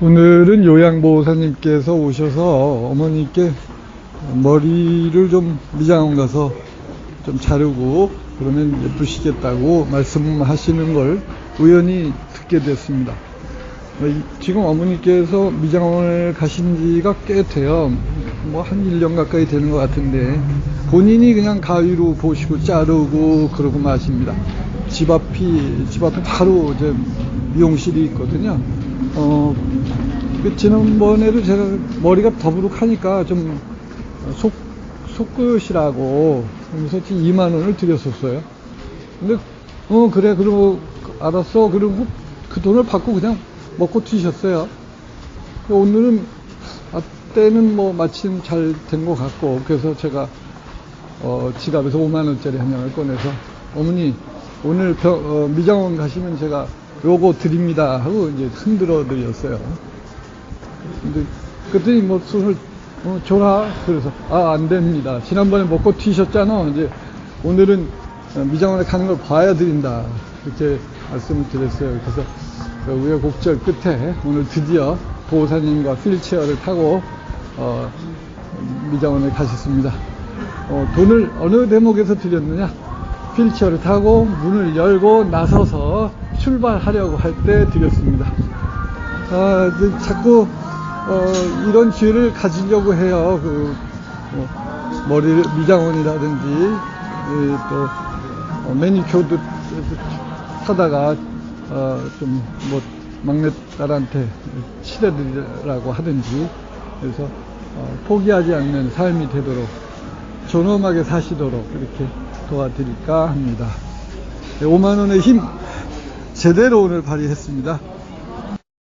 오늘은 요양보호사님께서 오셔서 어머니께 머리를 좀 미장원 가서 좀 자르고 그러면 예쁘시겠다고 말씀하시는 걸 우연히 듣게 됐습니다. 지금 어머니께서 미장원을 가신 지가 꽤 돼요. 뭐 한 1년 가까이 되는 것 같은데 본인이 그냥 가위로 보시고 자르고 그러고 마십니다. 집 앞이, 집 앞에 바로 이제 미용실이 있거든요. 어, 그 지난번에도 제가 머리가 더부룩하니까 좀 속, 속끝이라고 그래서 2만 원을 드렸었어요. 근데 어 그래 그러고 알았어 그러고 그 돈을 받고 그냥 먹고 튀셨어요. 오늘은 아, 때는 뭐 마침 잘 된 것 같고 그래서 제가 어, 지갑에서 5만 원짜리 한 장을 꺼내서 어머니 오늘 병- 어, 미장원 가시면 제가 요거 드립니다 하고 이제 흔들어 드렸어요. 근데 그랬더니 뭐 손을 어, 줘라 그래서 아 안 됩니다. 지난번에 먹고 튀셨잖아. 이제 오늘은 어, 미장원에 가는 걸 봐야 드린다 이렇게 말씀을 드렸어요. 그래서 그 우여곡절 끝에 오늘 드디어 보호사님과 휠체어를 타고 어, 미장원에 가셨습니다. 어, 돈을 어느 대목에서 드렸느냐? 휠체어를 타고 문을 열고 나서서 출발하려고 할 때 드렸습니다. 아, 자꾸 어, 이런 기회를 가지려고 해요. 그 뭐, 머리를 미장원이라든지 예, 또 어, 매니큐어도 하다가 어, 좀뭐 막내딸한테 칠해드리라고 하든지 그래서 어, 포기하지 않는 삶이 되도록 존엄하게 사시도록 이렇게 도와드릴까 합니다. 5만 원의 힘 제대로 오늘 발휘했습니다.